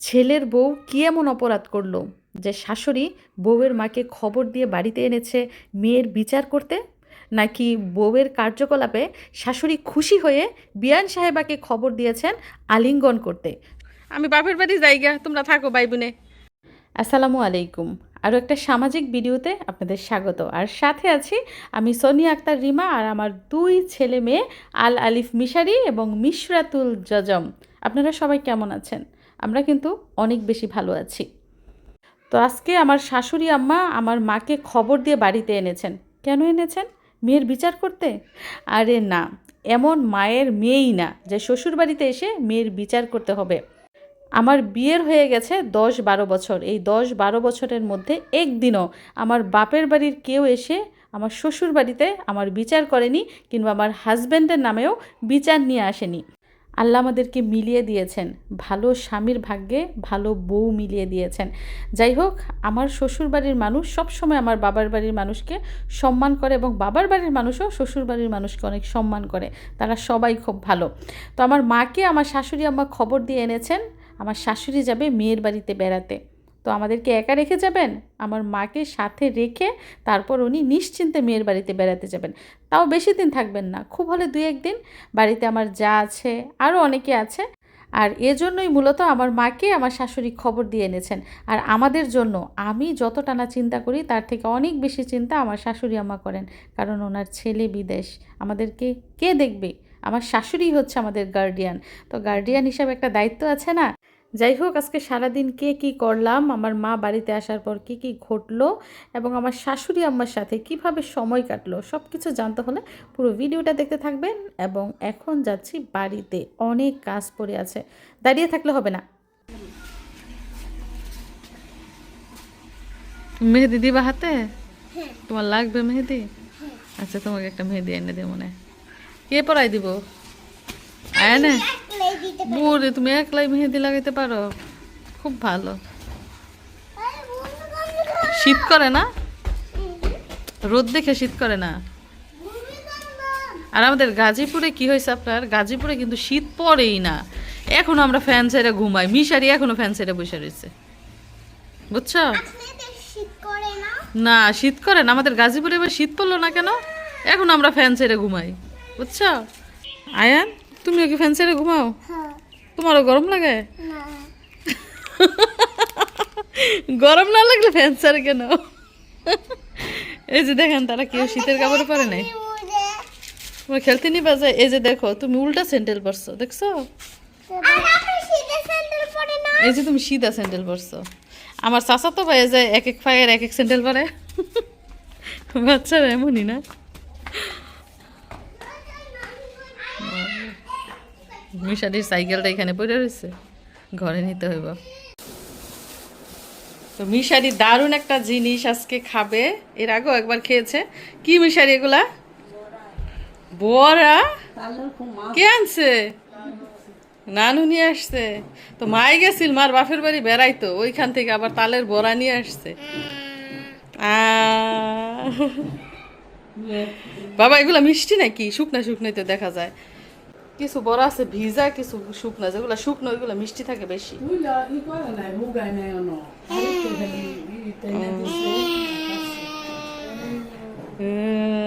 ছেলের বউ কী এমন অপরাধ করল যে শাশুড়ি বউয়ের মাকে খবর দিয়ে বাড়িতে এনেছে মেয়ের বিচার করতে? নাকি বউয়ের কার্যকলাপে শাশুড়ি খুশি হয়ে বিয়ান সাহেবাকে খবর দিয়েছেন আলিঙ্গন করতে? আমি বাপের বাড়ি যাইগা তোমরা থাকো ভাই বোনে আসসালামু আলাইকুম। আরও একটা সামাজিক ভিডিওতে আপনাদের স্বাগত। আর সাথে আছি আমি সোনিয়া আক্তার রিমা আর আমার দুই ছেলে মেয়ে আল আলিফ মিশারি এবং মিশরাতুল জজম। আপনারা সবাই কেমন আছেন? আমরা কিন্তু অনেক বেশি ভালো আছি। তো আজকে আমার শাশুড়ি আম্মা আমার মাকে খবর দিয়ে বাড়িতে এনেছেন। কেন এনেছেন? মেয়ের বিচার করতে? আরে না, এমন মায়ের মেয়েই না যে শ্বশুর বাড়িতে এসে মেয়ের বিচার করতে হবে। আমার বিয়ের হয়ে গেছে দশ বারো বছর। এই দশ বারো বছরের মধ্যে একদিনও আমার বাপের বাড়ির কেউ এসে আমার শ্বশুর বাড়িতে আমার বিচার করেনি কিংবা আমার হাজব্যান্ডের নামেও বিচার নিয়ে আসেনি। আল্লাহ আমাদেরকে মিলিয়ে দিয়েছেন। ভালো স্বামীর ভাগ্যে ভালো বউ মিলিয়ে দিয়েছেন। যাই হোক, আমার শ্বশুর বাড়ির মানুষ সবসময় আমার বাবার বাড়ির মানুষকে সম্মান করে এবং বাবার বাড়ির মানুষও শ্বশুর বাড়ির মানুষকে অনেক সম্মান করে। তারা সবাই খুব ভালো। তো আমার মাকে, আমার শাশুড়ি আমার খবর দিয়ে এনেছেন, আমার শাশুড়ি যাবে মেয়ের বাড়িতে বেড়াতে। তো আমাদেরকে একা রেখে যাবেন? আমার মাকে সাথে রেখে তারপর উনি নিশ্চিন্তে মেয়ের বাড়িতে বেড়াতে যাবেন। তাও বেশি দিন থাকবেন না, খুব হলে দুই একদিন। বাড়িতে আমার যা আছে আরও অনেকে আছে। আর এজন্যই মূলত আমার মাকে আমার শাশুড়ি খবর দিয়ে এনেছেন। আর আমাদের জন্য আমি যতটা না চিন্তা করি, তার থেকে অনেক বেশি চিন্তা আমার শাশুড়ি আমা করেন। কারণ ওনার ছেলে বিদেশ, আমাদেরকে কে দেখবে? আমার শাশুড়ি হচ্ছে আমাদের গার্ডিয়ান তো গার্ডিয়ান হিসাবে একটা দায়িত্ব আছে না? যাই হোক আজকে সারাদিন কে কি করলাম আমার মা বাড়িতে আসার পর কি কি ঘটলো এবং আমার শাশুড়ি আম্মার সাথে কীভাবে সময় কাটলো সব কিছু জানতে হলে পুরো ভিডিওটা দেখতে থাকবেন। এবং এখন যাচ্ছি বাড়িতে অনেক কাজ পড়ে আছে দাঁড়িয়ে থাকলে হবে না। মেহেদি দিবা হাতে? তোমার লাগবে মেহেদি? আচ্ছা তোমাকে একটা মেহেদি এনে দে মনে হয়। কে পরাই দিব? আয় না। বুড়ি তুমি একলাই মেহেদি লাগাইতে পারো? খুব ভালো। শীত করে না? রোদ দেখে শীত করে না? আর আমাদের গাজীপুরে কি হয়েছে আপনার? গাজীপুরে কিন্তু শীত পড়েই না। এখন আমরা ফ্যান ছেড়ে ঘুমাই। মিশারি এখনও ফ্যান ছেড়ে বসে রয়েছে। বুঝছ? না? না শীত করে না। আমাদের গাজীপুরে এবার শীত পড়ল না কেন? এখন আমরা ফ্যান ছেড়ে ঘুমাই। বুঝছ? আয়ান? তুমিও কি ফ্যান ছেড়ে ঘুমাও? হ্যাঁ তোমারও গরম লাগে? না গরম না লাগলে ফ্যান ছেড়ে কেন? এই যে দেখেন তারা কেউ শীতের কাপড় পরে নাই। তোমার খেলতে নিবা যায় এই যে দেখো তুমি উল্টা স্যান্ডেল পরছো দেখছ? আর শীতের স্যান্ডেল পরে না। এই যে তুমি সিধা স্যান্ডেল পরছো। আমার চাচা তো ভাই যায় এক এক পায়ের এক এক স্যান্ডেল পরে। বাচ্চারা এমনই না? মিশারির সাইকেলটা এখানে পড়ে রয়েছে। ঘরে নিতে হইব। তো মিশারি দারুণ একটা জিনিস আজকে খাবে। এর আগেও একবার খেয়েছে। কি মিশারি এগুলা? বড়া? কে আনছে? নানু নিয়ে আসছে। তো মাই গেছিল, মার বাপের বাড়ি বেড়াইতো। ওইখান থেকে আবার তালের বড়া নিয়ে আসছে। বাবা, এগুলা মিষ্টি নাকি? শুকনা শুকনোই তো দেখা যায়। কিছু বড় আছে ভিজা কিছু শুকনা যেগুলো শুকনো ওইগুলো মিষ্টি থাকে বেশি।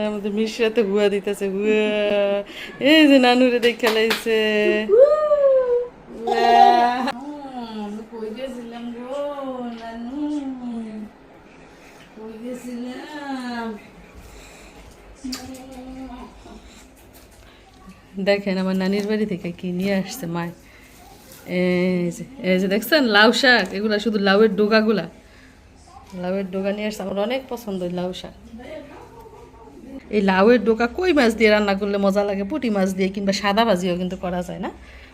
আমাদের মিশ্রাতে হুয়া দিতেছে হুয়া এই যে নানুরে দেখে লাইছে। দেখেন আমার নানির বাড়ি থেকে কি নিয়ে আসছে মায় এই যে দেখছেন লাউ শাক, এগুলা শুধু লাউয়ের ডোগাগুলা। লাউয়ের ডোগা নিয়ে আসছে, আমার অনেক পছন্দ লাউ শাক। এই লাউয়ের ডোকা কই মাছ দিয়ে রান্না করলে মজা লাগে? পুটি মাছ দিয়ে কিংবা সাদা ভাজিও কিন্তু করা যায় না।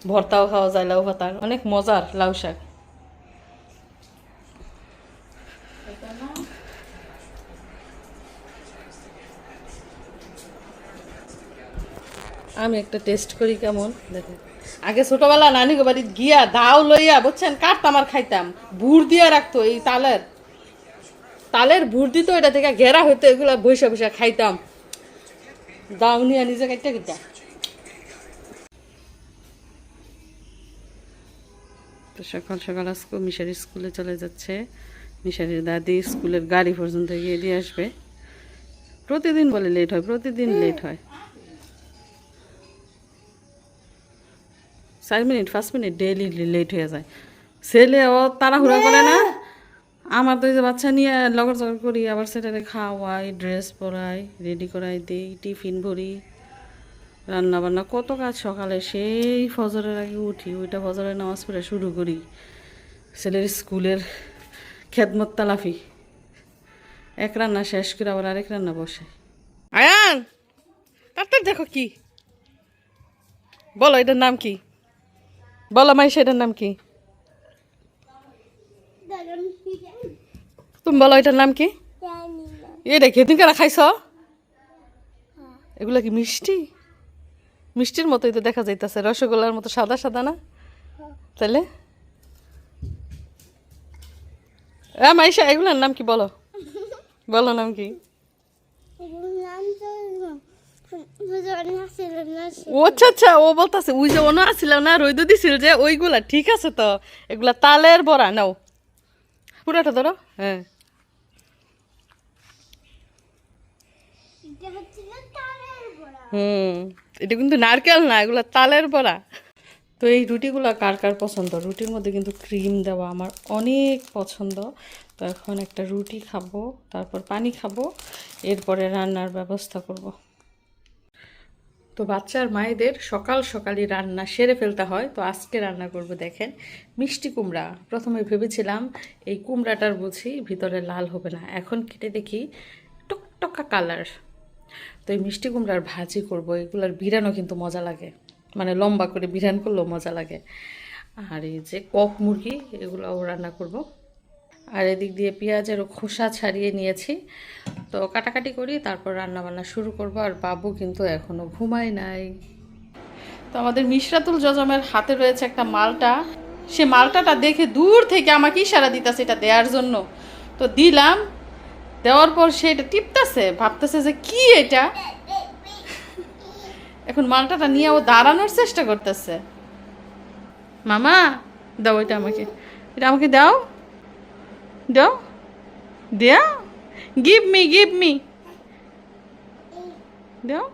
ভর্তাও খাওয়া যায়, লাউ ভাতার। অনেক মজার লাউ শাক। আমি একটা টেস্ট করি কেমন? দেখেন আগে ছোটবেলা নানি গো বাড়ি গিয়া দাও লইয়া, বুঝছেন? কাটতাম আর খাইতাম। বুড় দিয়া রাখতো এই তালের। তালের বুড় দিত, এটা থেকে ঘেরা হইতো, এগুলা বৈশা বৈশা খাইতাম। দাও নিয়ে নিজে কাটতে কিটা তো সকাল সকাল আজকে মিশারি স্কুলে চলে যাচ্ছে। মিশারির দাদি স্কুলের গাড়ি পর্যন্ত গিয়ে দিয়ে আসবে। প্রতিদিন বলে লেট হয়, প্রতিদিন লেট হয়। চার মিনিট পাঁচ মিনিট ডেইলি লেট হয়ে যায়। ছেলে ও তাড়াহুড়া করে না? আমার তো যে বাচ্চা নিয়ে লগর জগর করি আবার সেটারে খাওয়াই ড্রেস পরাই রেডি করাই দিই টিফিন ভরি রান্না বান্না কত কাজ সকালে? সেই ফজরের আগে উঠি ওইটা ফজরের নামাজ পড়ে শুরু করি। ছেলের স্কুলের খেদমত তালাফি। এক রান্না শেষ করে আবার আরেক রান্না বসে। আয়ান! তার দেখো কি। বলো এটার নাম কি? বলো মাই, সেটার নাম কি? তুমি বলো, এটার নাম কি? এটা খেদিন কেনা খাইছ? এগুলা কি মিষ্টি? মিষ্টির মতোই তো দেখা যাইতেছে, রসগোল্লার মতো সাদা সাদা না? তাহলে হ্যাঁ মাইশা, এগুলার নাম কি বলো? বলো নাম কি এগুলোর নাম তো বুঝতে না ছিল না ও আচ্ছা আচ্ছা ও বলতেছে ওই যে ওনা আসছিল না রইদ দিছিল যে ওইগুলা ঠিক আছে তো এগুলা তালের বড়া নাও। পুরাটা ধরো হ্যাঁ। হুম এটা কিন্তু নারকেল না এগুলো তালের বড়া। তো এই রুটিগুলো কার কার পছন্দ? রুটির মধ্যে কিন্তু ক্রিম দেওয়া আমার অনেক পছন্দ। তো এখন একটা রুটি খাব তারপর পানি খাব এরপরে রান্নার ব্যবস্থা করব। তো বাচ্চার মায়েদের সকাল সকালই রান্না সেরে ফেলতে হয়। তো আজকে রান্না করব দেখেন মিষ্টি কুমড়া। প্রথমে ভেবেছিলাম এই কুমড়াটার বুঝি ভিতরে লাল হবে না। এখন কেটে দেখি টকটকা কালার। তো এই মিষ্টি কুমড়ার ভাজি করব। এগুলার বিরানও কিন্তু মজা লাগে। মানে লম্বা করে বিরান করলেও মজা লাগে। আর এই যে কক মুরগি, এগুলোও রান্না করব। আর এদিক দিয়ে পেঁয়াজেরও খোসা ছাড়িয়ে নিয়েছি। তো কাটাকাটি করি, তারপর রান্না বান্না শুরু করব। আর বাবু কিন্তু এখনও ঘুমায় নাই। তো আমাদের মিশরাতুল জজমের হাতে রয়েছে একটা মালটা। সে মালটাটা দেখে দূর থেকে আমাকে ইশারা দিতেছে এটা দেওয়ার জন্য। তো দিলাম, দেওয়ার পর সে এটা টিপতেছে, ভাবতেছে যে কি এটা? এখন মালটাটা নিয়ে ও দাঁড়ানোর চেষ্টা করতেছে। মামা, দাও এটা আমাকে। এটা আমাকে দাও। দাও দেও গিভ মি গিভ মি। দাও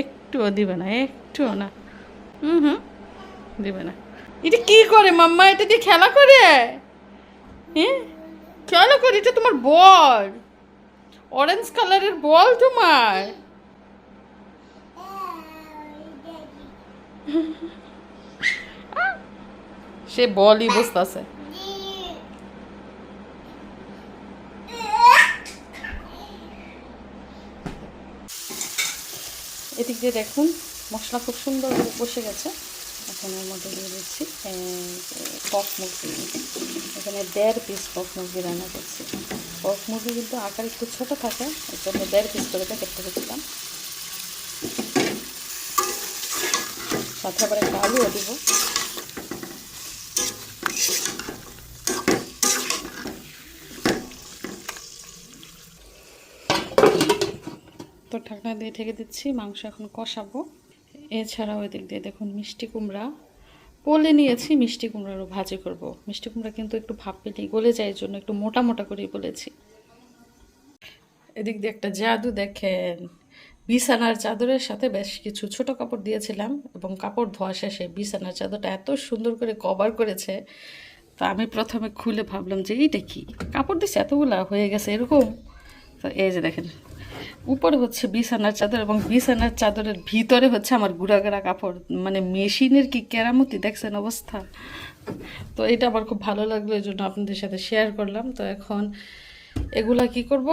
একটুও দিবে না, একটুও না। হুম হুম, দিবে না। এটা কি করে মাম্মা? এটা দিয়ে খেলা করে? হ্যাঁ খেলা করে? এটা তোমার বল। অরেঞ্জ কালারের বল তোমার। সে বলই বসতেছে। এদিক দিয়ে দেখুন, মশলা খুব সুন্দর বসে গেছে। এখন এর মধ্যে দিয়ে দিচ্ছি পক মুরগি। এখানে দেড় পিস পক মুরগি রান্না করছি। পক মুরগি কিন্তু আকার একটু ছোটো থাকে, এর জন্য দেড় পিস করে প্যাকেট করেছিলাম সাথে আবার একটা আলুও দিব। ঢাকনা দিয়ে ঢেকে দিচ্ছি, মাংস এখন কষাবো। এছাড়াও এদিক দিয়ে দেখুন মিষ্টি কুমড়া। পোলে নিয়েছি মিষ্টি কুমড়ারও ভাজি করব। মিষ্টি কুমড়া কিন্তু একটু ভাপ পেলেই গলে যায় জন্য একটু মোটা মোটা করেই বলেছি। এদিক দিয়ে একটা জাদু দেখেন। বিছানার চাদরের সাথে বেশ কিছু ছোট কাপড় দিয়েছিলাম এবং কাপড় ধোয়া শেষে বিছানার চাদরটা এত সুন্দর করে কভার করেছে, তো আমি প্রথমে খুলে ভাবলাম যে এইটা কি? কাপড় দিচ্ছে এতগুলা, হয়ে গেছে এরকম। তো এই যে দেখেন উপরে হচ্ছে বিছানার চাদর এবং বিছানার চাদরের ভিতরে হচ্ছে আমার গুড়াগাড়া কাপড়। মানে মেশিনের কি কেরামতি দেখছেন অবস্থা? তো এটা আমার খুব ভালো লাগল, এই জন্য আপনাদের সাথে শেয়ার করলাম। তো এখন এগুলা কি করব?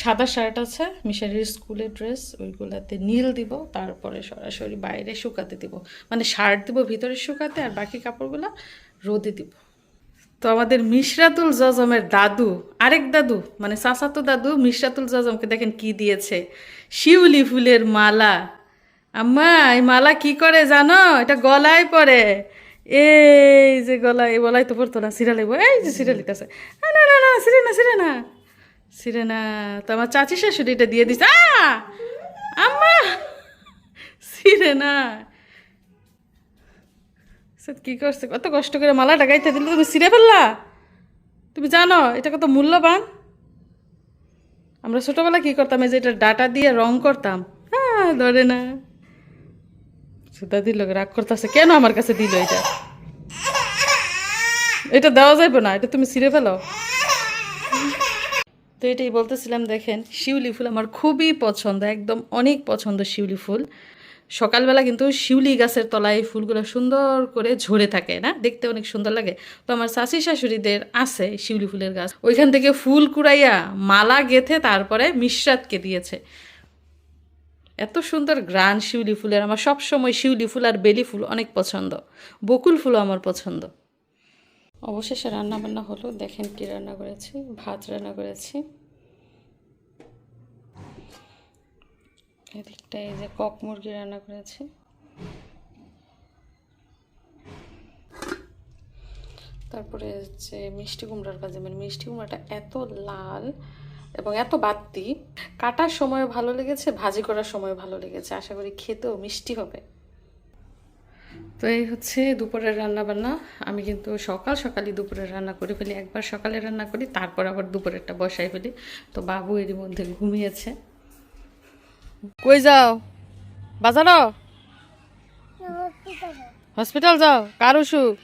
সাদা শার্ট আছে, মিশারির স্কুলের ড্রেস ওইগুলাতে নীল দিব, তারপরে সরাসরি বাইরে শুকাতে দিব। মানে শার্ট দিব, ভিতরে শুকাতে, আর বাকি কাপড়গুলা রোদে দিব। তো আমাদের মিশরাতুল জজমের দাদু, আরেক দাদু মানে চাচাতো দাদু মিশরাতুল জজমকে দেখেন কি দিয়েছে। শিউলি ফুলের মালা। আম্মা, এই মালা কি করে জানো? এটা গলায় পরে এই যে গলায় এই গলায় তো পড়তো না, সিরা লাগবো এই যে সিরা লিখতেছে না না না, সিরে না সিরে না। সিরে না, তো আমার চাচি শাশুড়ি এটা দিয়ে দিছে। আম্মা! সিরে না। কি করছে? কত কষ্ট করে মালাটা গাইতে দিলে তুমি ছিঁড়ে ফেললা? তুমি জানো, এটা কত মূল্যবান? আমরা ছোটবেলা কি করতাম, এই যে এটা ডাটা দিয়ে রং করতাম। হ্যাঁ ধরে না। সুতা দিল রাগ করতেছে, কেন আমার কাছে দিল এটা? এটা দেওয়া যাবে না, এটা তুমি ছিঁড়ে ফেলো। তো এটাই বলতেছিলাম, দেখেন, শিউলি ফুল আমার খুবই পছন্দ, একদম অনেক পছন্দ শিউলি ফুল। সকালবেলা কিন্তু শিউলি গাছের তলায় ফুলগুলো সুন্দর করে ঝরে থাকে, না? দেখতে অনেক সুন্দর লাগে। তো আমার শাশি শাশুড়িদের আছে শিউলি ফুলের গাছ। ওইখান থেকে ফুল কুড়াইয়া মালা গেথে তারপরে মিশ্রাতকে দিয়েছে। এত সুন্দর গ্রান শিউলি ফুলের। আমার সব সময় শিউলি ফুল আর বেলি ফুল অনেক পছন্দ। বকুল ফুলও আমার পছন্দ। অবশেষে রান্না বান্না হলো। দেখেন কি রান্না করেছি, ভাত রান্না করেছি। এদিকটা এই যে কক মুরগি রান্না করেছি। তারপরে হচ্ছে মিষ্টি কুমড়ার ভাজি। মানে মিষ্টি কুমড়াটা এত লাল এবং এত বাত্তি কাটার সময় ভালো লেগেছে, ভাজি করার সময় ভালো লেগেছে। আশা করি খেতেও মিষ্টি হবে। তো এই হচ্ছে দুপুরের রান্না বান্না আমি কিন্তু সকাল সকালই দুপুরের রান্না করে ফেলি। একবার সকালে রান্না করি, তারপর আবার দুপুরেরটা বসাই ফেলি। তো বাবু এরই মধ্যে ঘুমিয়েছে। কই যাও? বাজারও হসপিটাল যাও, কার অসুখ?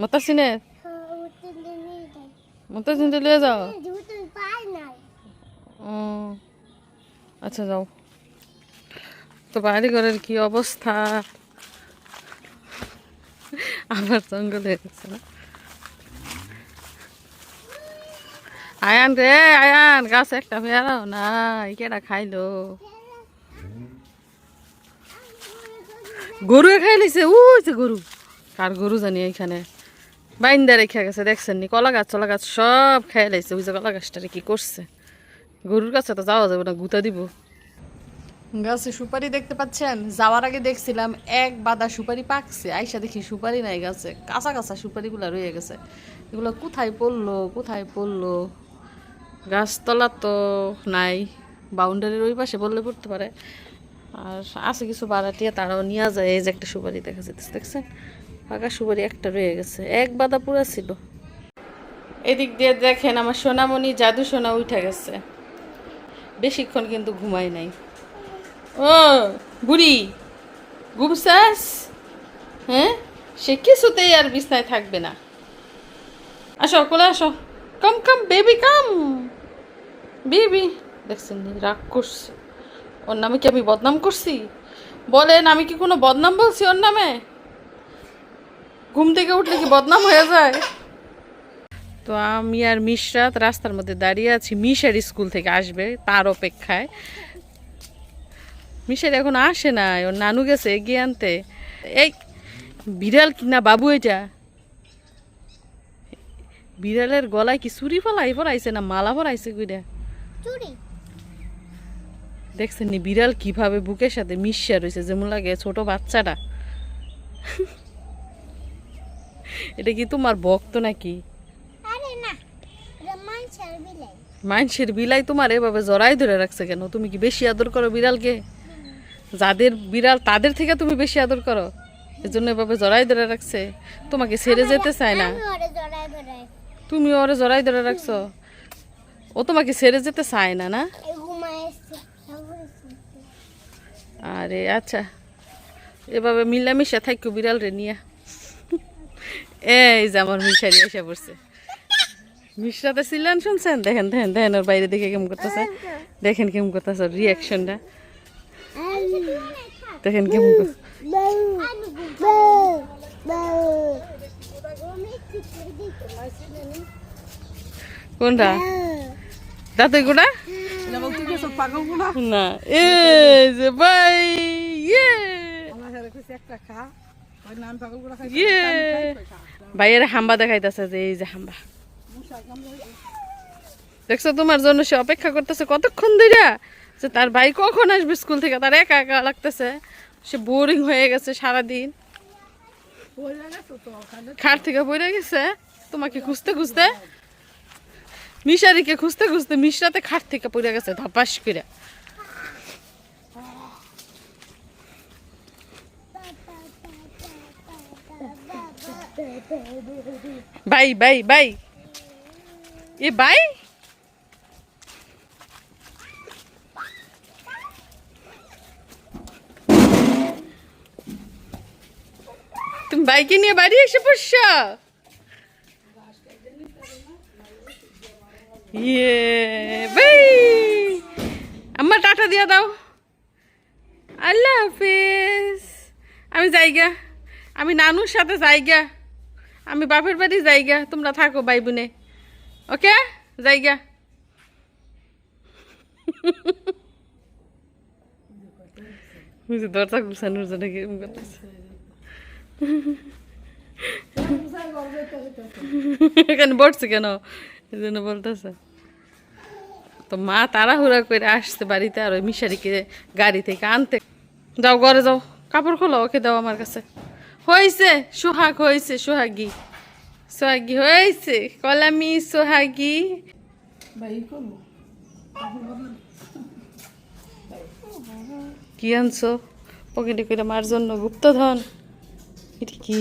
মতাসিনে? মতাসিনে লিয়ে যাও। আচ্ছা যাও। তো বাড়ি ঘরের কি অবস্থা? আবার জঙ্গল হয়ে গেছে না? আয়ান রে, আয়ান, গাছ একটা ফেরাও না কেটা খাইলো? গরু খাই উ যে গরু। কার গরু জানি এইখানে? বাইন্দা রেখে গেছে, দেখছেন নি? কলা গাছ, চলা গাছ সব খাই লাইছে ওই যে কলা গাছটারে কি করছে? গরুর কাছে তো যাওয়া যাবে না, গুতা দিব। গাছে সুপারি দেখতে পাচ্ছেন? যাওয়ার আগে দেখছিলাম এক বাদা সুপারি পাকছে, আইসা দেখি সুপারি নাই গাছে। কাঁচা কাঁচা সুপারিগুলো রয়ে গেছে। এগুলো কোথায় পড়ল কোথায় পড়ল? গাছতলা তো নাই বাউন্ডারির ওই পাশে বললে পড়তে পারে। আর আছে কিছু বাড়াটিয়া তারাও নিয়ে যায়, এই যে একটা সুপারি দেখা যাচ্ছে দেখছেন? পাকা সুপারি একটা রয়ে গেছে, এক বাদা পুরা ছিল। এদিক দিয়ে দেখেন আমার সোনামণি জাদু সোনা উঠে গেছে। বেশিক্ষণ কিন্তু ঘুমাই নাই। ও, বুড়ি ঘুমসাস হ্যাঁ? সে কিছুতেই আর বিছনায় থাকবে না। আসো, কোলে আসো। কম কম, বেবি, কাম! বেবি, দেখছেন রাগ করছে। ওর নামে কি আমি বদনাম করছি? বলেন, আমি কি কোনো বদনাম বলছি ওর নামে? ঘুম থেকে উঠলে কি বদনাম হয়ে যায়? তো আমি আর মিশরাত রাস্তার মধ্যে দাঁড়িয়ে আছি। মিশার স্কুল থেকে আসবে তার অপেক্ষায়। মিশার এখন আসে না ওর নানু গেছে এগিয়ে আনতে। এই, বিড়াল কি না বাবু এটা? বিড়ালের গলায় কি চুরি ফলাই, ফলাইছে না মালা ফলাইছে কইরা? চুরি। দেখছেন নি বিড়াল কীভাবে বুকের সাথে মিশিয়া রয়েছে যেমন লাগে ছোট বাচ্চাটা। এটা কি তোমার ভক্ত নাকি? মানুষের বিলাই। তোমার এভাবে জড়াই ধরে রাখছে কেন? তুমি কি বেশি আদর করো বিড়ালকে? যাদের বিড়াল তাদের থেকে তুমি বেশি আদর করো? এজন্য এভাবে জড়াই ধরে রাখছে। তোমাকে ছেড়ে যেতে চায় না। তুমি ওরে জড়াই ধরে রাখছো। ও তোমাকে ছেড়ে যেতে চায় না না? আরে আচ্ছা। এভাবে মিলামিশা থাকো বিড়াল রে নিয়া। এই যে আমার মিশারি এসে পড়ছে। মিশরাতে ছিলেন শুনছেন? দেখেন দেখেন দেখেন ওর বাইরে দেখে কেমন করতেছে। দেখেন কেমন করতেছে রিয়াকশনটা দেখেন কেমন কোনটা? না যে ভাই ইয়ে। ইয়ে। ভাইয়ের হাম্বা দেখাইতেছে যে এই যে হাম্বা। দেখছ তোমার জন্য সে অপেক্ষা করতেছে কতক্ষণ ধরে যে তার ভাই কখন আসবে স্কুল থেকে? তার একা একা লাগতেছে। সে বোরিং হয়ে গেছে সারাদিন। খাট থেকে পড়ে গেছে। তোমাকে খুঁজতে খুঁজতে মিশারিকে খুঁজতে খুঁজতে মিশরাতে খাট থেকে পড়ে গেছে, ধপাস করে। Bye bye bye. A by? তুমি বাইকে নিয়ে বাড়ি এসে পড়ছ? বাই আমার টাটা দিয়ে দাও আল্লাহ হাফিজ আমি যাইগা আমি নানুর সাথে যাইগা। আমি বাপের বাড়ি যাইগা। তোমরা থাকো ভাই বোনে ওকে? যাইগা। বুঝি দরজা গুছানোর জন্য বসছে কেন? এই জন্য বলতেছে। তো মা তাড়াহুড়া করে আসছে বাড়িতে আর ওই মিশারিকে গাড়ি থেকে আনতে। যাও ঘরে যাও। কাপড় খোলো ওকে দাও আমার কাছে। হয়েছে সোহাগ হয়েছে সোহাগী। সোহাগী হয়েছে কলামি সোহাগী। কি আনছো? পকেটে করে মার জন্য গুপ্তধন। এটা কি?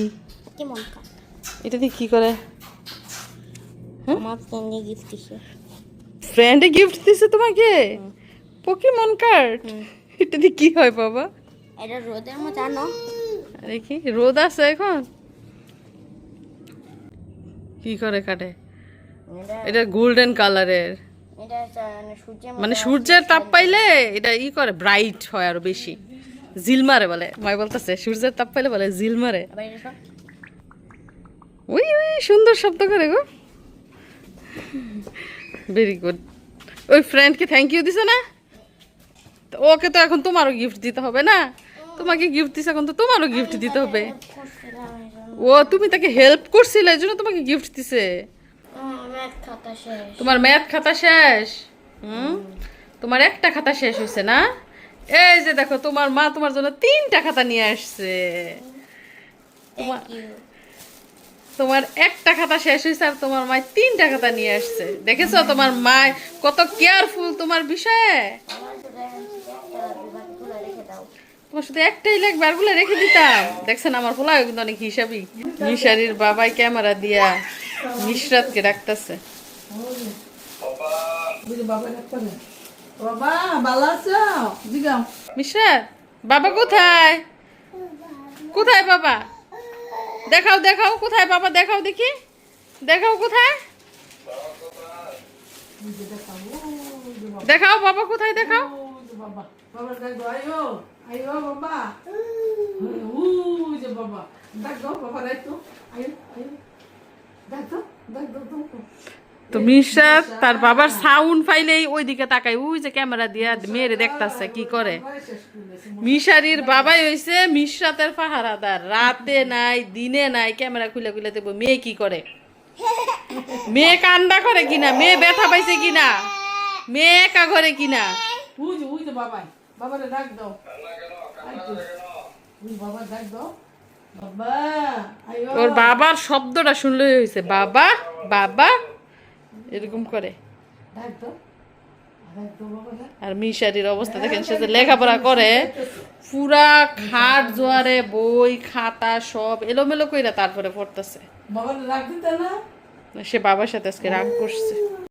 এটা দিয়ে কি করে? আমার ফ্রেন্ডে গিফট দিছে। ফ্রেন্ডে গিফট দিছে তোমাকে? পোকেমন কার্ড এটা দিয়ে কি হয় বাবা? এটা রোদের মতো আরে কি? রোদ আছে এখন? কি করে কাটে? এটা গোল্ডেন কালারের মানে সূর্যের মানে তাপ পাইলে এটা ই করে ব্রাইট হয় আরও বেশি। জিল মারে বলে মাই বলতেছে সূর্যের তাপ পাইলে বলে জিল মারে আবার এটা সব ওই ওই সুন্দর শব্দ করে গো। ভেরি গুড ওই ফ্রেন্ডকে থ্যাংক ইউ দিছে না? ওকে তো এখন তোমারও গিফট দিতে হবে না? তোমাকে গিফট দিছে এখন তো তোমারও গিফট দিতে হবে। ও, তুমি তাকে হেল্প করছিলে, এই জন্য তোমাকে গিফট দিছে। তোমার ম্যাথ খাতা শেষ। হুম? তোমার একটা খাতা শেষ হয়েছে না? এই যে দেখো, তোমার মা তোমার জন্য তিনটা খাতা নিয়ে আসছে। তোমার. তোমার একটা খাতা শেষ হয়েছে আর তোমার মা তিনটা খাতা নিয়ে আসছে। দেখেছ? তোমার মায় কত কেয়ারফুল তোমার বিষয়ে। তোমার শুধু একটাই লাগবে আরগুলো রেখে দিতাম। দেখছেন আমার পোলা কিন্তু অনেক হিসাবই মিশারির বাবাই ক্যামেরা দিয়া মিশরাতকে ডাকতেছে। মিশরাত বাবা কোথায়? কোথায় বাবা? দেখাও দেখাও কোথায় বাবা দেখাও দেখি। দেখাও কোথায়? দেখাও বাবা কোথায় দেখাও। তো মিশরাত তার বাবার সাউন্ড পাইলেই ওইদিকে তাকাই ওই যে ক্যামেরা দিয়া মেয়েরে দেখতাছে কি করে? মিশারির বাবাই হইছে মিশরাতের পাহারাদার রাতে নাই দিনে নাই ক্যামেরা খুলে খুলে দেবো মেয়ে কি করে। মেয়ে কান্দা করে কিনা মেয়ে ব্যথা পাইছে কিনা? মেয়ে একা ঘরে কিনা? বাবাই বাবারে ডাক দাও। বাবা ডাক দাও। বাবা আইও ওর বাবার শব্দটা শুনলেই হয়েছে বাবা বাবা এরকম করে। আর মিশারির অবস্থা দেখেন সে লেখাপড়া করে পুরা খাট জোয়ারে বই খাতা সব এলোমেলো কইরা তারপরে পড়তেছে। সে বাবার সাথে আজকে রাগ করছে।